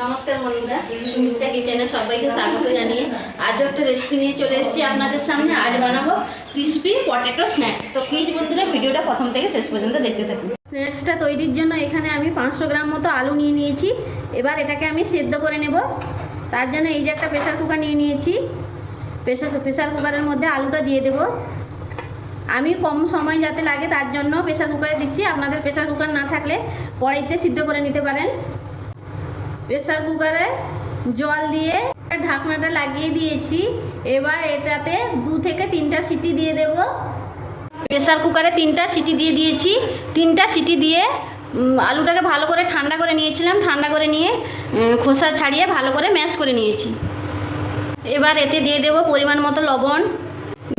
নমস্কার বন্ধুরা, সুমিত্রা কিচেনে সবাইকে স্বাগত জানিয়ে আজও একটা রেসিপি নিয়ে চলে এসেছি আপনাদের সামনে। আজ বানাবো ক্রিসপি পটেটো স্ন্যাক্স তো প্লিজ বন্ধুরা, ভিডিওটা প্রথম থেকে শেষ পর্যন্ত দেখতে থাকুন। স্ন্যাক্সটা তৈরির জন্য এখানে আমি পাঁচশো গ্রাম মতো আলু নিয়ে নিয়েছি। এবার এটাকে আমি সেদ্ধ করে নেব। তার জন্য এই যে একটা প্রেসার কুকার নিয়ে নিয়েছি। প্রেসার প্রেসার কুকারের মধ্যে আলুটা দিয়ে দেবো। আমি কম সময় যাতে লাগে তার জন্য প্রেসার কুকারে দিচ্ছি। আপনাদের প্রেসার কুকার না থাকলে কড়াইতে সিদ্ধ করে নিতে পারেন। প্রেসার কুকারে জল দিয়ে ঢাকনাটা লাগিয়ে দিয়েছি। এবার এটাতে দু থেকে তিনটা সিটি দিয়ে দেব। প্রেসার কুকারে তিনটা সিটি দিয়ে দিয়েছি। তিনটা সিটি দিয়ে আলুটাকে ভালো করে ঠান্ডা করে নিয়েছিলাম। ঠান্ডা করে নিয়ে খোসা ছাড়িয়ে ভালো করে ম্যাশ করে নিয়েছি। এবার এতে দিয়ে দেব পরিমাণ মতো লবণ।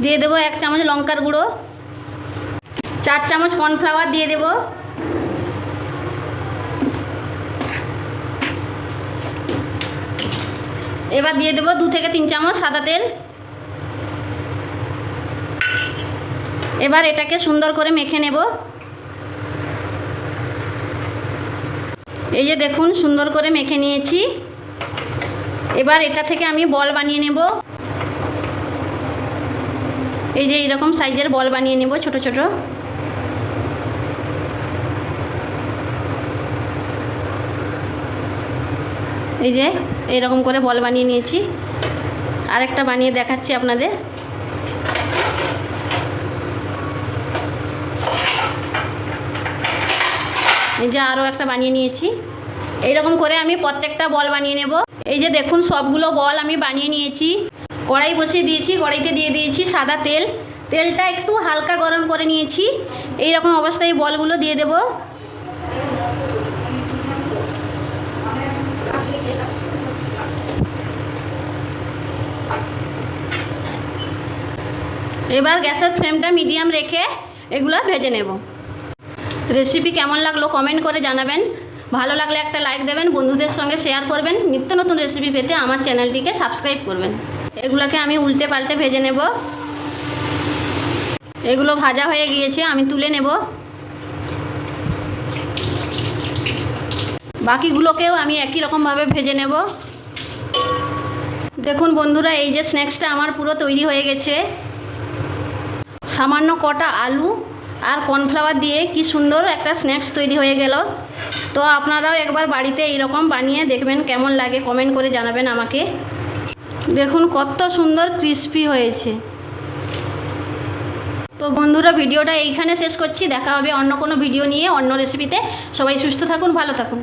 দিয়ে দেবো এক চামচ লঙ্কার গুঁড়ো। চার চামচ কর্নফ্লাওয়ার দিয়ে দেবো। এবার দিয়ে দেবো দু থেকে তিন চামচ সাদা তেল। এবার এটাকে সুন্দর করে মেখে নেব। এই যে দেখুন, সুন্দর করে মেখে নিয়েছি। এবার এটা থেকে আমি বল বানিয়ে নেব। এই যে এইরকম সাইজের বল বানিয়ে নেব ছোট ছোট। এই যে এরকম করে বল বানিয়ে নিয়েছি। আরেকটা বানিয়ে দেখাচ্ছি আপনাদের। এই যে আরও একটা বানিয়ে নিয়েছি। এইরকম করে আমি প্রত্যেকটা বল বানিয়ে নেব। এই যে দেখুন, সবগুলো বল আমি বানিয়ে নিয়েছি। কড়াই বসিয়ে দিয়েছি, কড়াইতে দিয়ে দিয়েছি সাদা তেল। তেলটা একটু হালকা গরম করে নিয়েছি। এই রকম অবস্থায় বলগুলো দিয়ে দেবো। এবার গ্যাসের ফ্লেমটা মিডিয়াম রেখে এগুলো ভেজে নেব। রেসিপি কেমন লাগল কমেন্ট করে জানাবেন। ভালো লাগলে একটা লাইক দেবেন, বন্ধুদের সঙ্গে শেয়ার করবেন, নিত্য নতুন রেসিপি পেতে আমার চ্যানেলটিকে সাবস্ক্রাইব করবেন। এগুলোকে আমি উল্টে পাল্টে ভেজে নেব। এগুলো ভাজা হয়ে গিয়েছে, আমি তুলে নেব। বাকিগুলোকেও আমি একই রকমভাবে ভেজে নেব। দেখুন বন্ধুরা, এই যে স্ন্যাক্সটা আমার পুরো তৈরি হয়ে গেছে। সামান্য কটা আলু আর কর্নফ্লাওয়ার দিয়ে কি সুন্দর একটা স্ন্যাক্স তৈরি হয়ে গেল। তো আপনারাও একবার বাড়িতে এইরকম বানিয়ে দেখবেন, কেমন লাগে কমেন্ট করে জানাবেন আমাকে। দেখুন কত সুন্দর ক্রিস্পি হয়েছে। তো বন্ধুরা, ভিডিওটা এইখানে শেষ করছি। দেখা হবে অন্য কোনো ভিডিও নিয়ে, অন্য রেসিপিতে সবাই সুস্থ থাকুন, ভালো থাকুন।